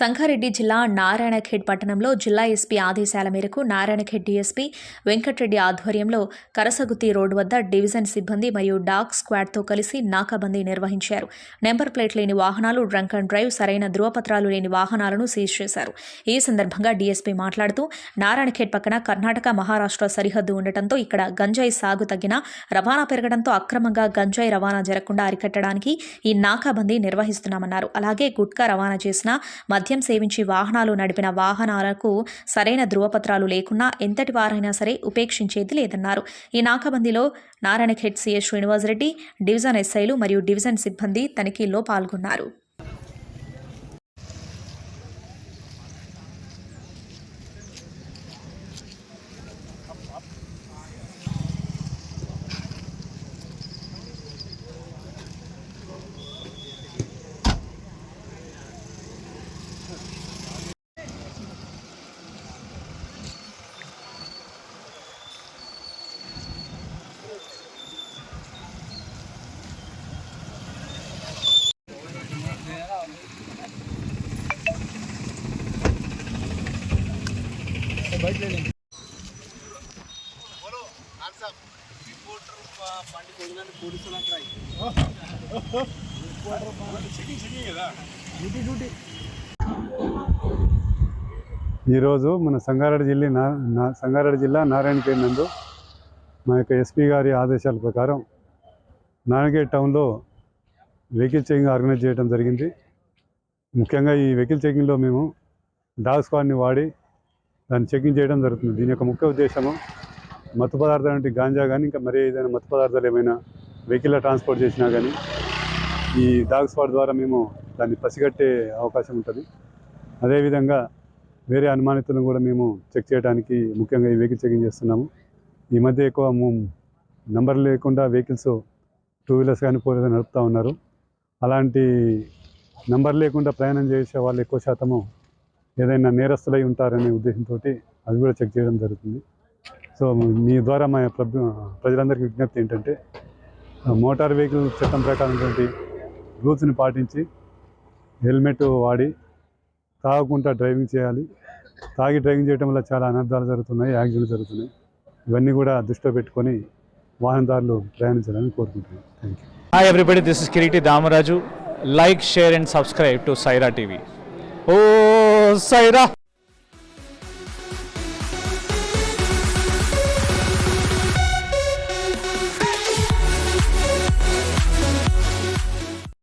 సంగారెడ్డి జిల్లా నారాయణఖేడ్ పట్టణంలో జిల్లా ఎస్పీ ఆదేశాల మేరకు నారాయణఖేడ్ డీఎస్పీ వెంకటరెడ్డి ఆధ్వర్యంలో కరసగుత్తి రోడ్డు వద్ద డివిజన్ సిబ్బంది మరియు డాగ్ స్క్వాడ్తో కలిసి నాకాబందీ నిర్వహించారు. నెంబర్ ప్లేట్ లేని వాహనాలు డ్రంక్ అండ్ డ్రైవ్ సరైన ధృవపత్రాలు లేని వాహనాలను సీజ్ చేశారు. ఈ సందర్భంగా డీఎస్పీ మాట్లాడుతూ నారాయణఖేడ్ పక్కన కర్ణాటక మహారాష్ట్ర సరిహద్దు ఉండటంతో ఇక్కడ గంజాయి సాగు తగ్గిన రవాణా పెరగడంతో అక్రమంగా గంజాయి రవాణా జరగకుండా అరికట్టడానికి ఈ నాకాబందీ నిర్వహిస్తున్నామన్నారు. అలాగే గుట్కా రవాణా చేసిన మధ్య మద్యం సేవించి వాహనాలు నడిపిన వాహనాలకు సరైన ధృవపత్రాలు లేకున్నా ఎంతటి వారైనా సరే ఉపేక్షించేది లేదన్నారు. ఈ నాకాబందీలో నారాయణఖేడ్ సీఎస్ శ్రీనివాసరెడ్డి డివిజన్ ఎస్ఐలు మరియు డివిజన్ సిబ్బంది తనిఖీల్లో పాల్గొన్నారు. ఈరోజు మన సంగారెడ్డి జిల్లా నా సంగారెడ్డి జిల్లా నారాయణఖేడ్ నందు మా యొక్క ఎస్పీ గారి ఆదేశాల ప్రకారం నారాయణఖేడ్ టౌన్లో వెహికల్ చెకింగ్ ఆర్గనైజ్ చేయడం జరిగింది. ముఖ్యంగా ఈ వెహికల్ చెకింగ్లో మేము డాగ్ స్క్వాడ్ని వాడి దాన్ని చెకింగ్ చేయడం జరుగుతుంది. దీని యొక్క ముఖ్య ఉద్దేశము మత్తు పదార్థాలు అంటే గాంజా కానీ ఇంకా మరే ఏదైనా మత్తు పదార్థాలు ఏమైనా వెహికల్లో ట్రాన్స్పోర్ట్ చేసినా కానీ ఈ డాగ్ స్పాట్ ద్వారా మేము దాన్ని పసిగట్టే అవకాశం ఉంటుంది. అదేవిధంగా వేరే అనుమానితులను కూడా మేము చెక్ చేయడానికి ముఖ్యంగా ఈ వెహికల్ చెకింగ్ చేస్తున్నాము. ఈ మధ్య ఎక్కువ నంబర్ లేకుండా వెహికల్స్ టూ వీలర్స్ కానీ ఫోర్ వీలర్స్ నడుపుతూ ఉన్నారు. అలాంటి నంబర్ లేకుండా ప్రయాణం చేసే వాళ్ళు ఎక్కువ శాతము ఏదైనా నేరస్తులై ఉంటారనే ఉద్దేశంతో అది కూడా చెక్ చేయడం జరుగుతుంది. సో మీ ద్వారా మా ప్రజలందరికీ విజ్ఞప్తి ఏంటంటే మోటార్ వెహికల్ చట్టం ప్రకారం రూల్స్ని పాటించి హెల్మెట్ వాడి తాగకుండా డ్రైవింగ్ చేయాలి. తాగి డ్రైవింగ్ చేయడం వల్ల చాలా అనర్థాలు జరుగుతున్నాయి యాక్సిడెంట్లు జరుగుతున్నాయి. ఇవన్నీ కూడా దృష్టిలో పెట్టుకొని వాహనదారులు ప్రయాణించాలని కోరుకుంటున్నాను thank you hi everybody this is Kiriti Damaraju like share and subscribe to Saira TV oh Saira